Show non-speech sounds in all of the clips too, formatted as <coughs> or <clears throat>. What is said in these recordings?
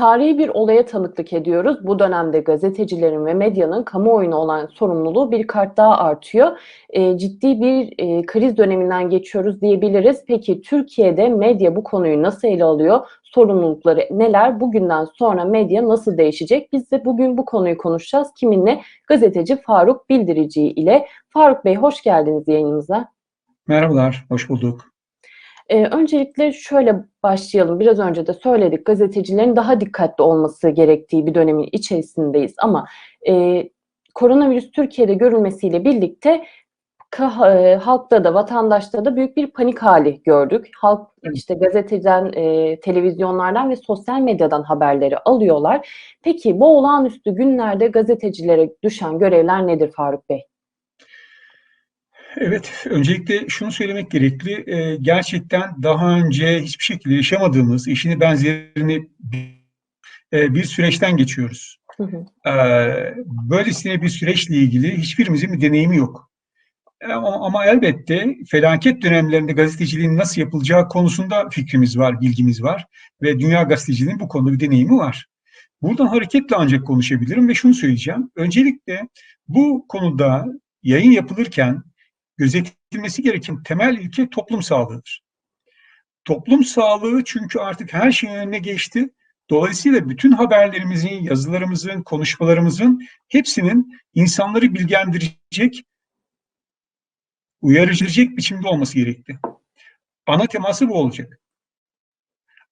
Tarihi bir olaya tanıklık ediyoruz. Bu dönemde gazetecilerin ve medyanın kamuoyuna olan sorumluluğu bir kart daha artıyor. E, ciddi bir e, kriz döneminden geçiyoruz diyebiliriz. Peki Türkiye'de medya bu konuyu nasıl ele alıyor? Sorumlulukları neler? Bugünden sonra medya nasıl değişecek? Biz de bugün bu konuyu konuşacağız. Kiminle? Gazeteci Faruk Bildirici ile. Faruk Bey hoş geldiniz yayınımıza. Merhabalar, hoş bulduk. Ee, öncelikle şöyle başlayalım. Biraz önce de söyledik gazetecilerin daha dikkatli olması gerektiği bir dönemin içerisindeyiz. Ama e, koronavirüs Türkiye'de görülmesiyle birlikte e, halkta da vatandaşta da büyük bir panik hali gördük. Halk işte gazeteden, e, televizyonlardan ve sosyal medyadan haberleri alıyorlar. Peki bu olağanüstü günlerde gazetecilere düşen görevler nedir Faruk Bey? Evet, öncelikle şunu söylemek gerekli. Ee, gerçekten daha önce hiçbir şekilde yaşamadığımız, işini benzerini e, bir süreçten geçiyoruz. Hı hı. Ee, böylesine bir süreçle ilgili hiçbirimizin bir deneyimi yok. Ama, ama elbette felaket dönemlerinde gazeteciliğin nasıl yapılacağı konusunda fikrimiz var, bilgimiz var. Ve dünya gazeteciliğinin bu konuda bir deneyimi var. Buradan hareketle ancak konuşabilirim ve şunu söyleyeceğim. Öncelikle bu konuda yayın yapılırken gözetilmesi gereken temel ilke toplum sağlığıdır. Toplum sağlığı çünkü artık her şeyin önüne geçti. Dolayısıyla bütün haberlerimizin, yazılarımızın, konuşmalarımızın hepsinin insanları bilgilendirecek, uyarıcılayacak biçimde olması gerekti. Ana teması bu olacak.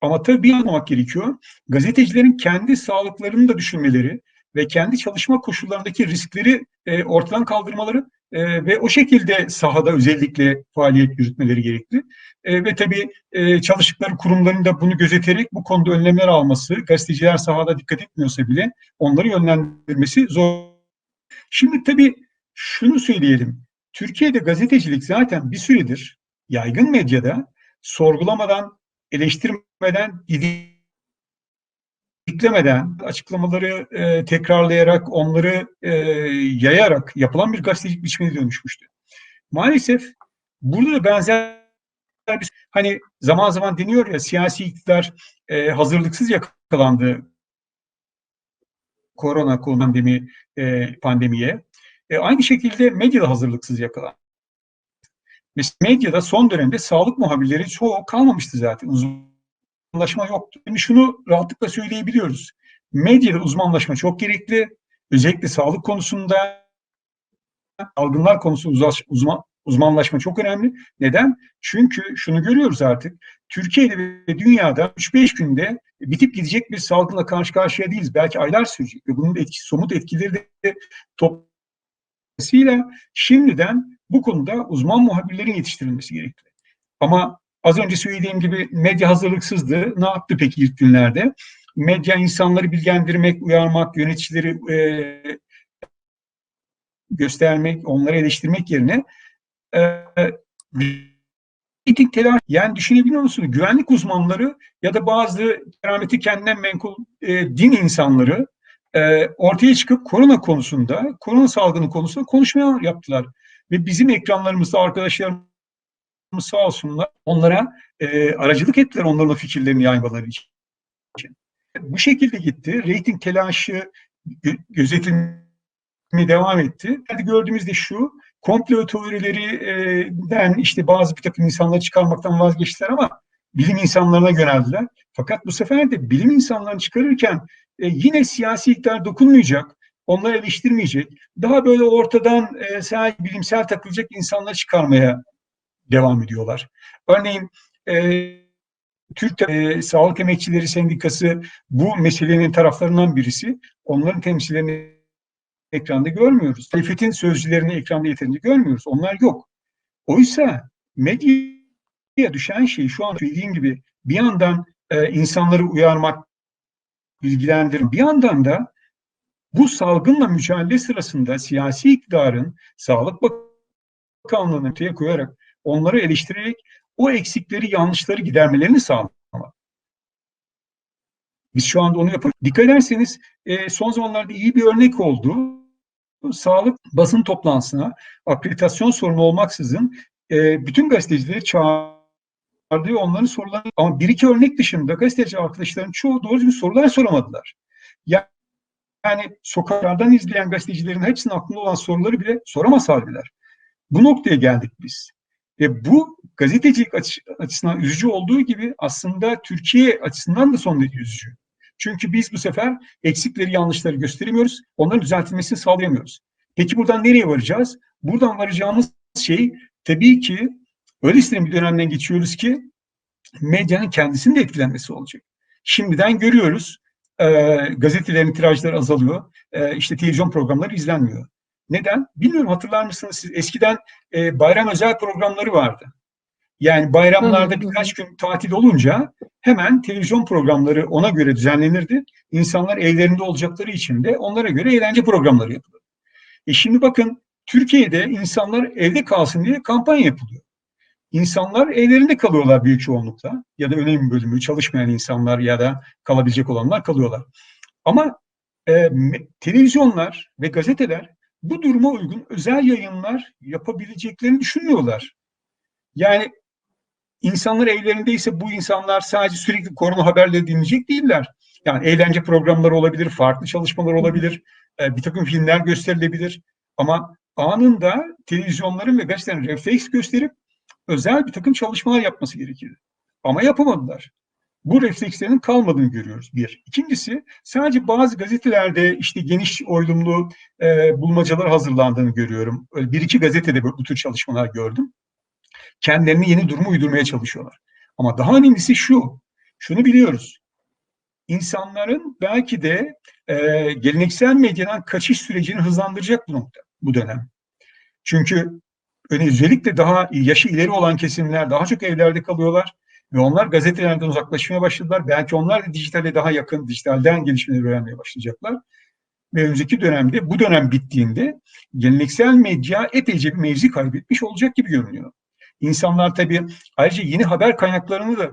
Ama tabii bir anlamak gerekiyor. Gazetecilerin kendi sağlıklarını da düşünmeleri ve kendi çalışma koşullarındaki riskleri e, ortadan kaldırmaları e, ve o şekilde sahada özellikle faaliyet yürütmeleri gerekli. E, ve tabii e, çalıştıkları kurumların da bunu gözeterek bu konuda önlemler alması, gazeteciler sahada dikkat etmiyorsa bile onları yönlendirmesi zor. Şimdi tabii şunu söyleyelim. Türkiye'de gazetecilik zaten bir süredir yaygın medyada sorgulamadan, eleştirmeden, didiklemeden, açıklamaları e, tekrarlayarak, onları e, yayarak yapılan bir gazetecilik biçimine dönüşmüştü. Maalesef burada da benzer bir, hani zaman zaman deniyor ya siyasi iktidar e, hazırlıksız yakalandı korona pandemi e, pandemiye. E, aynı şekilde medyada hazırlıksız yakalandı. Mesela medyada son dönemde sağlık muhabirleri çoğu kalmamıştı zaten. Uzmanlaşma yoktu. Şimdi şunu rahatlıkla söyleyebiliyoruz. Medyada uzmanlaşma çok gerekli. Özellikle sağlık konusunda, algınlar konusunda uzman, uzmanlaşma çok önemli. Neden? Çünkü şunu görüyoruz artık. Türkiye'de ve dünyada 3-5 günde bitip gidecek bir salgınla karşı karşıya değiliz. Belki aylar sürecek ve bunun etki, somut etkileri de top Dolayısıyla şimdiden bu konuda uzman muhabirlerin yetiştirilmesi gerekli. Ama az önce söylediğim gibi medya hazırlıksızdı. Ne yaptı peki ilk günlerde? Medya insanları bilgilendirmek, uyarmak, yöneticileri e, göstermek, onları eleştirmek yerine e, telaş, yani düşünebiliyor musunuz? Güvenlik uzmanları ya da bazı kerameti kendinden menkul e, din insanları e, ortaya çıkıp korona konusunda, korona salgını konusunda konuşmalar yaptılar. Ve bizim ekranlarımızda arkadaşlarımız sağ olsunlar onlara e, aracılık ettiler onların fikirlerini yaymaları için. Bu şekilde gitti. Rating telaşı gö gözetilmeye devam etti. Hadi gördüğümüzde şu, komplo teorilerinden işte bazı bir takım insanları çıkarmaktan vazgeçtiler ama bilim insanlarına yöneldiler. Fakat bu sefer de bilim insanlarını çıkarırken e, yine siyasi iktidar dokunmayacak, onları eleştirmeyecek. Daha böyle ortadan e, sadece bilimsel takılacak insanları çıkarmaya devam ediyorlar. Örneğin e, Türk e, Sağlık Emekçileri Sendikası bu meselenin taraflarından birisi. Onların temsillerini ekranda görmüyoruz. Muhalefetin sözcülerini ekranda yeterince görmüyoruz. Onlar yok. Oysa medyaya düşen şey şu an söylediğim gibi bir yandan e, insanları uyarmak, bilgilendirin. Bir yandan da bu salgınla mücadele sırasında siyasi iktidarın Sağlık Bakanlığı'nı ortaya koyarak onları eleştirerek o eksikleri, yanlışları gidermelerini sağlamak. Biz şu anda onu yapıyoruz. Dikkat ederseniz e, son zamanlarda iyi bir örnek oldu. Sağlık basın toplantısına akreditasyon sorunu olmaksızın e, bütün gazetecileri çağırdı onların soruları ama bir iki örnek dışında gazeteci arkadaşların çoğu doğru düzgün sorular soramadılar. Yani sokaklardan izleyen gazetecilerin hepsinin aklında olan soruları bile soramaz haldeler. Bu noktaya geldik biz. Ve bu gazetecilik açısından üzücü olduğu gibi aslında Türkiye açısından da son derece üzücü. Çünkü biz bu sefer eksikleri, yanlışları gösteremiyoruz. Onların düzeltilmesini sağlayamıyoruz. Peki buradan nereye varacağız? Buradan varacağımız şey tabii ki öyle bir dönemden geçiyoruz ki medyanın kendisinin de etkilenmesi olacak. Şimdiden görüyoruz e, gazetelerin tirajları azalıyor. E, işte televizyon programları izlenmiyor. Neden? Bilmiyorum hatırlar mısınız siz? Eskiden e, bayram özel programları vardı. Yani bayramlarda birkaç gün tatil olunca hemen televizyon programları ona göre düzenlenirdi. İnsanlar evlerinde olacakları için de onlara göre eğlence programları yapılır. E şimdi bakın Türkiye'de insanlar evde kalsın diye kampanya yapılıyor. İnsanlar evlerinde kalıyorlar büyük çoğunlukla ya da önemli bölümü çalışmayan insanlar ya da kalabilecek olanlar kalıyorlar. Ama e, televizyonlar ve gazeteler bu duruma uygun özel yayınlar yapabileceklerini düşünmüyorlar. Yani insanlar evlerindeyse bu insanlar sadece sürekli korona haberleri dinleyecek değiller. Yani eğlence programları olabilir, farklı çalışmalar olabilir, e, bir takım filmler gösterilebilir. Ama anında televizyonların ve gazetelerin refleks gösterip özel bir takım çalışmalar yapması gerekirdi. Ama yapamadılar. Bu reflekslerin kalmadığını görüyoruz bir. İkincisi sadece bazı gazetelerde işte geniş oylumlu e, bulmacalar hazırlandığını görüyorum. Öyle bir iki gazetede bu tür çalışmalar gördüm. Kendilerini yeni durumu uydurmaya çalışıyorlar. Ama daha önemlisi şu, şunu biliyoruz. İnsanların belki de e, geleneksel medyadan kaçış sürecini hızlandıracak bu nokta, bu dönem. Çünkü özellikle daha yaşı ileri olan kesimler daha çok evlerde kalıyorlar ve onlar gazetelerden uzaklaşmaya başladılar. Belki onlar da dijitale daha yakın, dijitalden gelişmeleri öğrenmeye başlayacaklar. Ve önümüzdeki dönemde, bu dönem bittiğinde geleneksel medya epeyce bir mevzi kaybetmiş olacak gibi görünüyor. İnsanlar tabii ayrıca yeni haber kaynaklarını da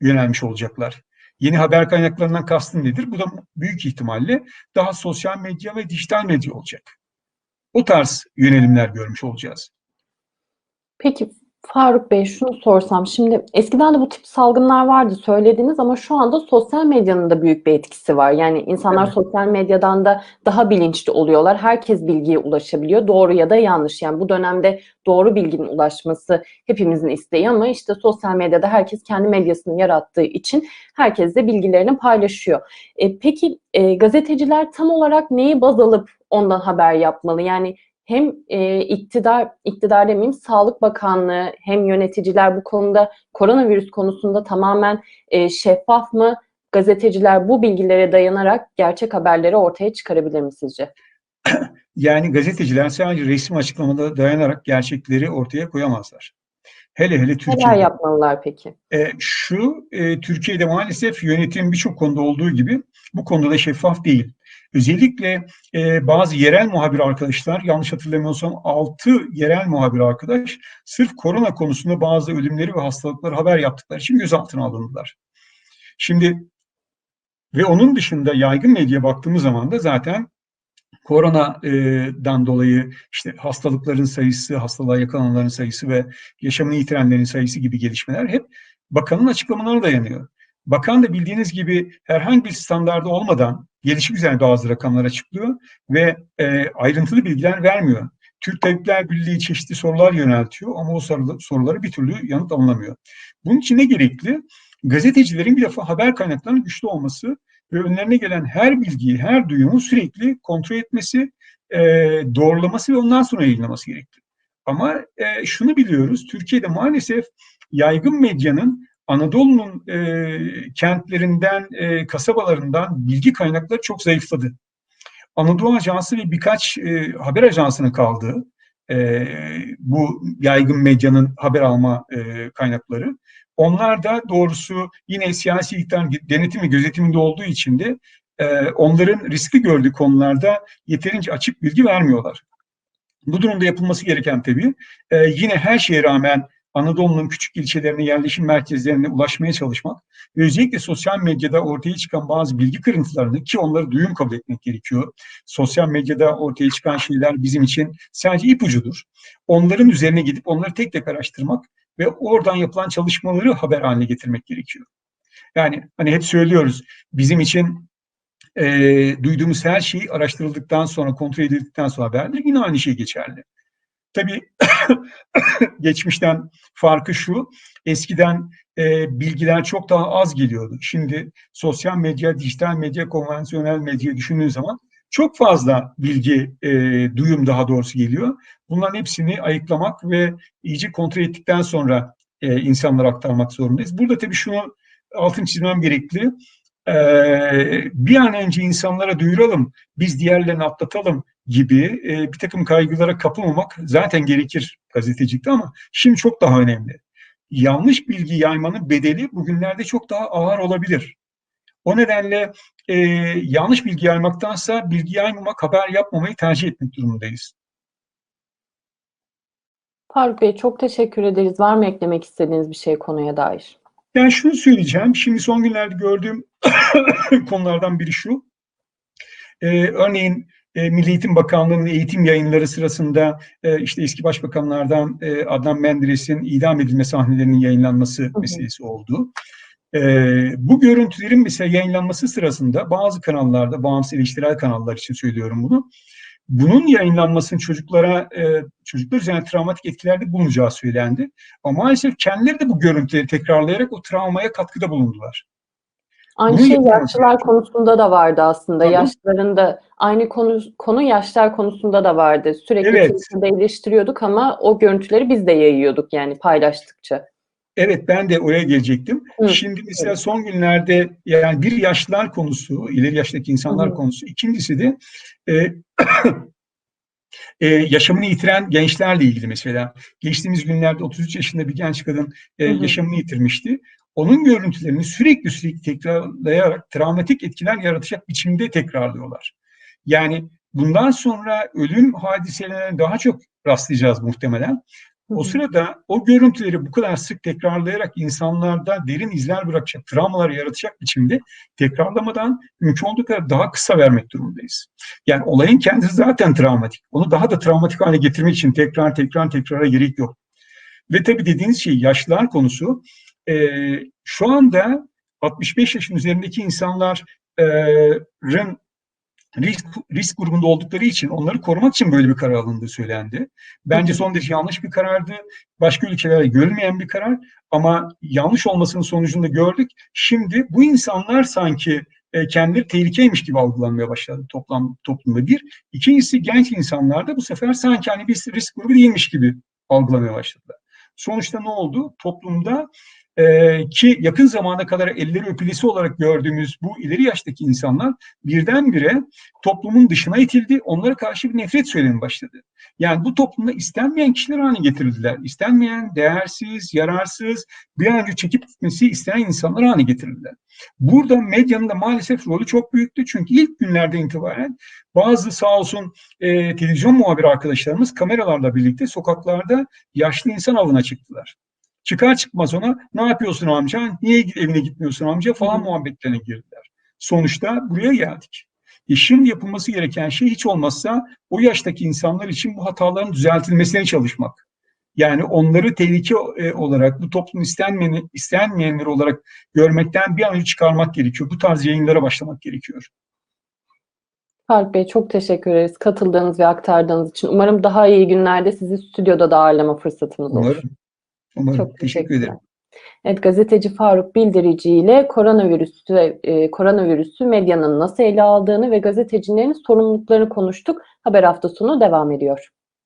yönelmiş olacaklar. Yeni haber kaynaklarından kastım nedir? Bu da büyük ihtimalle daha sosyal medya ve dijital medya olacak. O tarz yönelimler görmüş olacağız. Peki Faruk Bey şunu sorsam şimdi eskiden de bu tip salgınlar vardı söylediniz ama şu anda sosyal medyanın da büyük bir etkisi var. Yani insanlar evet. sosyal medyadan da daha bilinçli oluyorlar. Herkes bilgiye ulaşabiliyor. Doğru ya da yanlış. Yani bu dönemde doğru bilginin ulaşması hepimizin isteği ama işte sosyal medyada herkes kendi medyasını yarattığı için herkes de bilgilerini paylaşıyor. E, peki e, gazeteciler tam olarak neyi baz alıp ondan haber yapmalı? Yani hem e, iktidar, iktidar demeyeyim, Sağlık Bakanlığı hem yöneticiler bu konuda koronavirüs konusunda tamamen e, şeffaf mı? Gazeteciler bu bilgilere dayanarak gerçek haberleri ortaya çıkarabilir mi sizce? <clears throat> Yani gazeteciler sadece resim açıklamada dayanarak gerçekleri ortaya koyamazlar. Hele hele Türkiye'de. Neler yapmalılar peki? E, şu, e, Türkiye'de maalesef yönetim birçok konuda olduğu gibi bu konuda da şeffaf değil. Özellikle e, bazı yerel muhabir arkadaşlar, yanlış hatırlamıyorsam 6 yerel muhabir arkadaş sırf korona konusunda bazı ölümleri ve hastalıkları haber yaptıkları için gözaltına alındılar. Şimdi ve onun dışında yaygın medya baktığımız zaman da zaten koronadan dolayı işte hastalıkların sayısı, hastalığa yakalananların sayısı ve yaşamını yitirenlerin sayısı gibi gelişmeler hep bakanın açıklamalarına dayanıyor. Bakan da bildiğiniz gibi herhangi bir standardı olmadan gelişi güzel bazı rakamlar açıklıyor ve e, ayrıntılı bilgiler vermiyor. Türk Tabipler Birliği çeşitli sorular yöneltiyor ama o soruları bir türlü yanıt alınamıyor. Bunun için ne gerekli? Gazetecilerin bir defa haber kaynaklarının güçlü olması ve önlerine gelen her bilgiyi, her duyumu sürekli kontrol etmesi, e, doğrulaması ve ondan sonra yayınlaması gerekli. Ama e, şunu biliyoruz, Türkiye'de maalesef yaygın medyanın Anadolu'nun e, kentlerinden, e, kasabalarından bilgi kaynakları çok zayıfladı. Anadolu Ajansı ve birkaç e, haber ajansının kaldığı e, bu yaygın medyanın haber alma e, kaynakları. Onlar da doğrusu yine siyasi iktidar denetimi gözetiminde olduğu için de e, onların riskli gördüğü konularda yeterince açık bilgi vermiyorlar. Bu durumda yapılması gereken tabii e, yine her şeye rağmen Anadolu'nun küçük ilçelerine, yerleşim merkezlerine ulaşmaya çalışmak ve özellikle sosyal medyada ortaya çıkan bazı bilgi kırıntılarını ki onları duyum kabul etmek gerekiyor. Sosyal medyada ortaya çıkan şeyler bizim için sadece ipucudur. Onların üzerine gidip onları tek tek araştırmak ve oradan yapılan çalışmaları haber haline getirmek gerekiyor. Yani hani hep söylüyoruz bizim için e, duyduğumuz her şey araştırıldıktan sonra, kontrol edildikten sonra haberdir. Yine aynı şey geçerli. Tabii <coughs> geçmişten farkı şu, eskiden e, bilgiler çok daha az geliyordu. Şimdi sosyal medya, dijital medya, konvansiyonel medya düşündüğün zaman çok fazla bilgi, e, duyum daha doğrusu geliyor. Bunların hepsini ayıklamak ve iyice kontrol ettikten sonra e, insanlara aktarmak zorundayız. Burada tabii şunu altın çizmem gerekli. E, bir an önce insanlara duyuralım, biz diğerlerini atlatalım gibi e, bir takım kaygılara kapılmamak zaten gerekir gazetecilikte ama şimdi çok daha önemli. Yanlış bilgi yaymanın bedeli bugünlerde çok daha ağır olabilir. O nedenle e, yanlış bilgi yaymaktansa bilgi yaymamak, haber yapmamayı tercih etmek durumundayız. Faruk Bey çok teşekkür ederiz. Var mı eklemek istediğiniz bir şey konuya dair? Yani şunu söyleyeceğim. Şimdi son günlerde gördüğüm <coughs> konulardan biri şu. Ee, örneğin e, Milli Eğitim Bakanlığı'nın eğitim yayınları sırasında e, işte eski başbakanlardan e, Adnan Menderes'in idam edilme sahnelerinin yayınlanması hı. meselesi oldu. E, bu görüntülerin mesela yayınlanması sırasında bazı kanallarda, bağımsız eleştirel kanallar için söylüyorum bunu, bunun yayınlanmasının çocuklara, e, çocuklar üzerine travmatik etkilerde bulunacağı söylendi. Ama maalesef kendileri de bu görüntüleri tekrarlayarak o travmaya katkıda bulundular. Aynı Bunu şey yaşlılar konusunda da vardı aslında. Tabii. Yaşlıların da aynı konu konu yaşlar konusunda da vardı. Sürekli Evet. Eleştiriyorduk ama o görüntüleri biz de yayıyorduk yani paylaştıkça. Evet ben de oraya gelecektim. Hı, Şimdi mesela son günlerde yani bir yaşlılar konusu, ileri yaştaki insanlar Hı konusu. İkincisi de e, <coughs> e, yaşamını yitiren gençlerle ilgili mesela. Geçtiğimiz günlerde 33 yaşında bir genç kadın e, hı. yaşamını yitirmişti. Onun görüntülerini sürekli sürekli tekrarlayarak travmatik etkiler yaratacak biçimde tekrarlıyorlar. Yani bundan sonra ölüm hadiselerine daha çok rastlayacağız muhtemelen. O sırada o görüntüleri bu kadar sık tekrarlayarak insanlarda derin izler bırakacak, travmalar yaratacak biçimde tekrarlamadan mümkün olduğu kadar daha kısa vermek durumundayız. Yani olayın kendisi zaten travmatik. Onu daha da travmatik hale getirmek için tekrar tekrar tekrara gerek yok. Ve tabii dediğiniz şey yaşlılar konusu. Ee, şu anda 65 yaşın üzerindeki insanların risk, risk grubunda oldukları için onları korumak için böyle bir karar alındığı söylendi. Bence son derece yanlış bir karardı. Başka ülkelerde görülmeyen bir karar ama yanlış olmasının sonucunda gördük. Şimdi bu insanlar sanki e, kendileri tehlikeymiş gibi algılanmaya başladı toplam toplumda bir. İkincisi genç insanlar da bu sefer sanki hani bir risk grubu değilmiş gibi algılamaya başladılar. Sonuçta ne oldu? Toplumda e, ki yakın zamana kadar elleri öpülesi olarak gördüğümüz bu ileri yaştaki insanlar birdenbire toplumun dışına itildi. Onlara karşı bir nefret söylemi başladı. Yani bu toplumda istenmeyen kişiler haline getirildiler. İstenmeyen, değersiz, yararsız, bir an önce çekip gitmesi isteyen insanlar haline getirildiler. Burada medyanın da maalesef rolü çok büyüktü. Çünkü ilk günlerden itibaren bazı sağ olsun e, televizyon muhabiri arkadaşlarımız kameralarla birlikte sokaklarda yaşlı insan avına çıktılar. Çıkar çıkmaz ona ne yapıyorsun amca, niye evine gitmiyorsun amca falan muhabbetlerine girdiler. Sonuçta buraya geldik. E şimdi yapılması gereken şey hiç olmazsa o yaştaki insanlar için bu hataların düzeltilmesine çalışmak. Yani onları tehlike e, olarak, bu toplum istenmeyeni, istenmeyenler olarak görmekten bir an önce çıkarmak gerekiyor. Bu tarz yayınlara başlamak gerekiyor. Faruk Bey çok teşekkür ederiz katıldığınız ve aktardığınız için. Umarım daha iyi günlerde sizi stüdyoda da ağırlama fırsatımız olur. Umarım. Umarım. Çok Teşekkür teşekkürler. ederim. Evet, gazeteci Faruk Bildirici ile koronavirüsü, e, koronavirüsü medyanın nasıl ele aldığını ve gazetecilerin sorumluluklarını konuştuk. Haber hafta sonu devam ediyor.